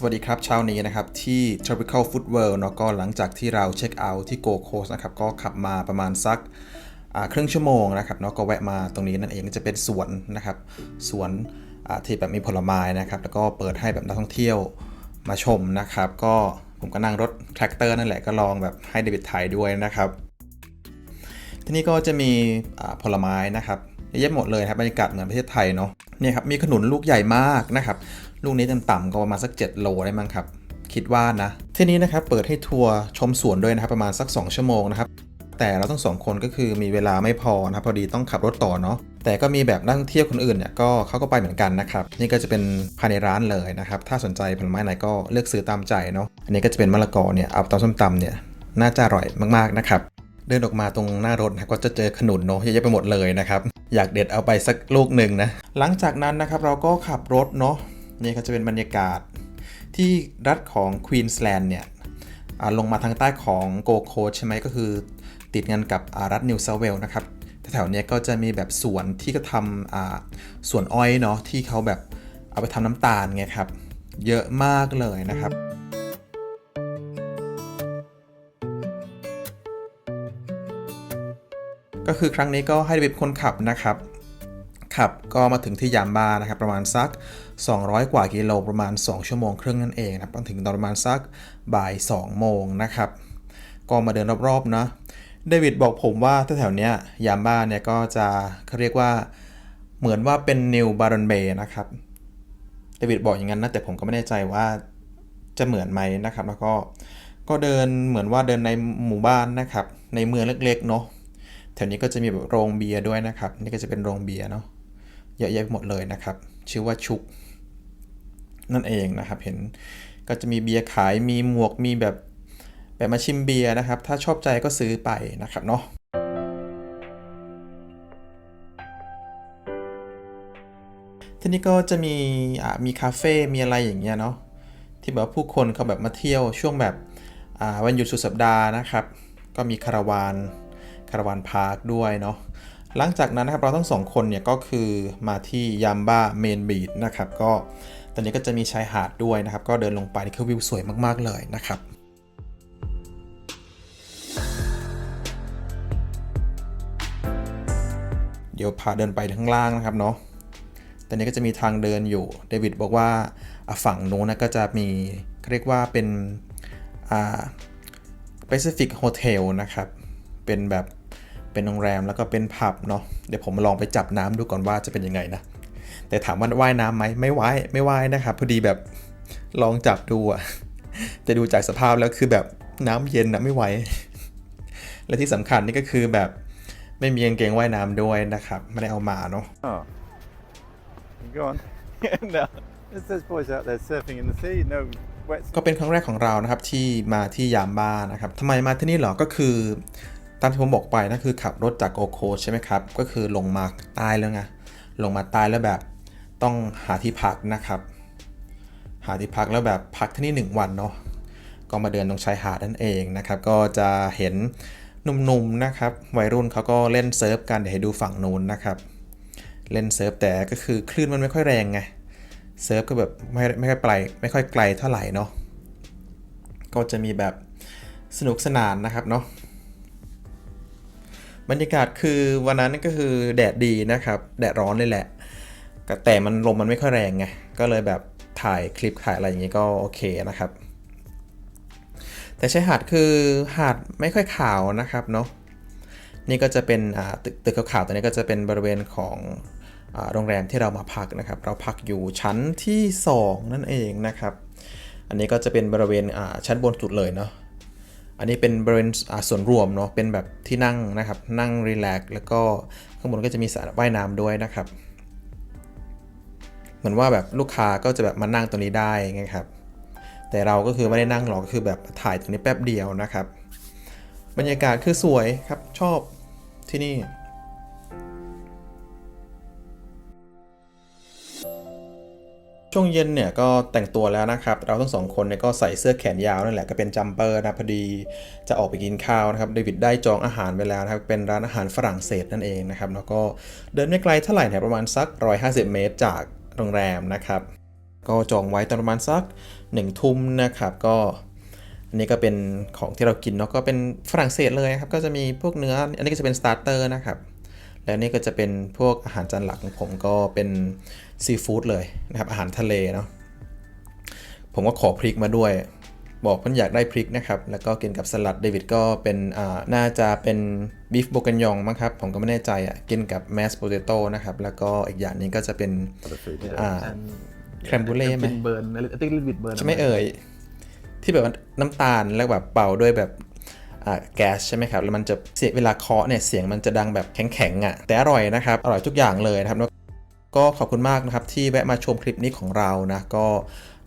สวัสดีครับเช้านี้นะครับ ที่ Tropical Food World เนาะก็หลังจากที่เราเช็คเอาท์ที่ Go Coast นะครับ ก็ขับมาประมาณสักครึ่งชั่วโมงนะครับเนาะก็แวะมาตรงนี้นั่นเองจะเป็นสวนนะครับสวนที่แบบมีผลไม้นะครับ แล้วก็เปิดให้แบบนักท่องเที่ยวมาชมนะครับ ก็ผมก็นั่งรถแทรกเตอร์นั่นแหละก็ลองแบบให้เดวิดถ่ายด้วยนะครับ ที่นี่ก็จะมีผลไม้นะครับ เยอะหมดเลยครับบรรยากาศเหมือนประเทศไทยเนาะเนี่ยครับมีขนุนลูกใหญ่มากนะครับลูกนี้ต่ำๆก็ประมาณสัก 7 โลได้มั้งครับ คิดว่านะที่นี้นะครับเปิดให้ทัวร์ชมสวนด้วยนะครับประมาณสัก 2 ชั่วโมงนะครับแต่เราทั้งสองคนก็คือมีเวลาไม่พอนะครับพอดีต้องขับรถต่อเนาะแต่ก็มีแบบนักท่องเที่ยวคนอื่นเนี่ยก็เขาก็ไปเหมือนกันนะครับนี่ก็จะเป็นภายในร้านเลยนะครับถ้าสนใจผลไม้ไหนก็เลือกซื้อตามใจเนาะอันนี้ก็จะเป็นมะละกอเนี่ยเอาตำส้มตำเนี่ยน่าจะอร่อยมากๆนะครับเดินออกมาตรงหน้ารถนะก็จะเจอขนุนเนาะเยอะแยะไปหมดเลยนะครับ อยากเด็ดเอาไปสักลูกหนึ่งนะ หลังจากนั้นนะครับเราก็ขับรถเนาะนี่ก็จะเป็นบรรยากาศที่รัฐของควีนสแลนด์เนี่ยลงมาทางใต้ของโกโคใช่ไหมก็คือ ติดกันกับรัฐนิวเซาเวลนะครับแถวๆนี้ก็จะมีแบบสวนที่ก็ทำสวนอ้อยเนาะที่เขาแบบเอาไปทำน้ำตาลไงครับ เยอะมากเลยนะครับ ก็คือครั้งนี้ก็ให้เดวิดคนขับนะครับขับก็มาถึงที่ยามบานะครับประมาณสัก 200 กว่ากิโลประมาณ 2 ชั่วโมงครึ่งนั่นเองนะครับถึงตอนประมาณสักบ่าย 2 โมงนะครับ ก็มาเดินรอบๆนะเดวิดบอกผมว่าแถวๆนี้ยามบ้านเนี่ยก็จะเขาเรียกว่าเหมือนว่าเป็นนิวบารอนเบย์นะครับเดวิดบอกอย่างนั้นนะแต่ผมก็ไม่แน่ใจว่าจะเหมือนไหมนะครับ แล้วก็ก็เดินเหมือนว่าเดินในหมู่บ้านนะครับ ในเมืองเล็กๆเนาะ แถวนี้ก็จะมีแบบโรงเบียร์ด้วยนะครับ นี่ก็จะเป็นโรงเบียร์เนาะเยอะแยะไปหมดเลยนะครับ ชื่อว่าชุก นั่นเองนะครับ เห็นก็จะมีเบียร์ขายมีหมวกมีแบบแบบมาชิมเบียร์นะครับ ถ้าชอบใจก็ซื้อไปนะครับเนาะที่นี่ก็จะมีอ่ามีคาเฟ่ มีอะไรอย่างเงี้ยเนาะ ที่แบบผู้คนเขาแบบมาเที่ยวช่วงแบบอ่าวันหยุดสุดสัปดาห์นะครับ ก็มีคาราวาน คาราวานพาร์คด้วยเนาะหลังจากนั้นนะครับเราทั้งสองคนเนี่ยก็คือมาที่ยามบ้าเมนบีดนะครับก็ตอนนี้ก็จะมีชายหาดด้วยนะครับ ก็เดินลงไปนี่คือวิวสวยมากๆเลยนะครับเดี๋ยวพาเดินไปข้างล่างนะครับเนาะตอนนี้ก็จะมีทางเดินอยู่ เดวิดบอกว่าฝั่งโน้นนะก็จะมีเขาเรียกว่าเป็นอ่า Pacific Hotel นะครับ เป็นแบบ เป็นโรงแรมแล้วก็เป็นผับเนาะเดี๋ยวผมลองไปจับน้ำดูก่อนว่าจะเป็นยังไงนะแต่ถามว่าว่ายน้ำไหมไม่ว่ายไม่ว่ายนะครับพอดีแบบลองจับดูอะแต่ดูจากสภาพแล้วคือแบบน้ำเย็นนะไม่ไหวและที่สำคัญนี่ก็คือแบบไม่มีกางเกงว่ายน้ำด้วยนะครับไม่ได้เอามาเนาะ Oh. Go on. no. There's those boys out there surfing in the sea. No wet. ก็เป็นครั้งแรกของเรานะครับที่มาที่ยามบ้านะครับทำไมมาที่นี่เหรอก็คือ ตามที่ผมบอกไปนะคือขับรถจากโกโคใช่ไหมครับ ก็คือลงมาใต้แล้วไงลงมาใต้แล้วแบบต้องหาที่พักนะครับ หาที่พักแล้วแบบพักที่นี่1วันเนาะก็มาเดินตรงชายหาดนั่นเองนะครับ ก็จะเห็นหนุ่มๆนะครับ วัยรุ่นเขาก็เล่นเซิร์ฟกันเดี๋ยวให้ดูฝั่งนู้นนะครับ เล่นเซิร์ฟแต่ก็คือคลื่นมันไม่ค่อยแรงไงเซิร์ฟก็แบบไม่ไม่ค่อยไกลไม่ค่อยไกลเท่าไหร่เนาะก็จะมีแบบสนุกสนานนะครับเนาะ บรรยากาศคือวันนั้นก็คือแดดดีนะครับ แดดร้อนเลยแหละ แต่มันลมมันไม่ค่อยแรงไง ก็เลยแบบถ่ายคลิปถ่ายอะไรอย่างงี้ก็โอเคนะครับ แต่ชายหาดคือหาดไม่ค่อยขาวนะครับเนาะ นี่ก็จะเป็นตึกตึกขาวๆตัวนี้ก็จะเป็นบริเวณของอโรงแรมที่เรามาพักนะครับ เราพักอยู่ชั้นที่ 2 นั่นเองนะครับ อันนี้ก็จะเป็นบริเวณชั้นบนสุดเลยเนาะ อันนี้เป็นบริเวณส่วนรวมเนาะเป็นแบบที่นั่งนะครับ นั่งรีแลกซ์แล้วก็ข้างบนก็จะมีสระว่ายน้ำด้วยนะครับ เหมือนว่าแบบลูกค้าก็จะแบบมานั่งตรงนี้ได้ไงครับ แต่เราก็คือไม่ได้นั่งหรอกคือแบบถ่ายตรงนี้แป๊บเดียวนะครับ บรรยากาศคือสวยครับชอบที่นี่ ช่วงเย็นเนี่ยก็แต่งตัวแล้วนะครับ เราทั้งสองคนเนี่ยก็ใส่เสื้อแขนยาวนั่นแหละก็เป็นจัมเปอร์นะพอดีจะออกไปกินข้าวนะครับเดวิดได้จองอาหารไปแล้วนะครับเป็นร้านอาหารฝรั่งเศสนั่นเองนะครับแล้วก็เดินไม่ไกลเท่าไหร่เนี่ยประมาณสัก 150 เมตรจากโรงแรมนะครับ ก็จองไว้ตอนประมาณสักหนึ่งทุ่มนะครับก็อันนี้ก็เป็นของที่เรากินเนาะก็เป็นฝรั่งเศสเลยครับก็จะมีพวกเนื้อ อันนี้ก็จะเป็นสตาร์เตอร์นะครับ และนี่ก็จะเป็นพวกอาหารจานหลักของผมก็เป็นซีฟู้ดเลยนะครับอาหารทะเลเนาะผมก็ขอพริกมาด้วย บอกเพิ่นอยากได้พริกนะครับ แล้วก็กินกับสลัดเดวิดก็เป็นอ่าน่าจะเป็นบีฟโบกันยองมั้งครับ ผมก็ไม่แน่ใจอะกินกับแมสโปเตโต้นะครับ แล้วก็อีกอย่างหนึงก็จะเป็น Other food. Yeah. อ่า And แครมบูเล่ไหมเบิร์นไอติ๊กลิบิดเบิร์นใช่ไหมเอ่ยที่แบบว่าน้ำตาลแล้วแบบเป่าด้วยแบบอ่า แก๊สใช่ไหมครับ แล้วมันจะเสียเวลาเคาะเนี่ยเสียงมันจะดังแบบแข็งๆอะ แต่อร่อยนะครับ อร่อยทุกอย่างเลยนะครับ ก็ขอบคุณมากนะครับที่แวะมาชมคลิปนี้ของเรานะ ก็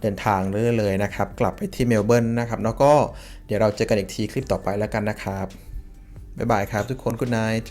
เดินทางเรื่อยๆเลยนะครับ กลับไปที่เมลเบิร์นนะครับ แล้วก็เดี๋ยวเราเจอกันอีกทีคลิปต่อไปแล้วกันนะครับ บ๊ายบายครับทุกคน good night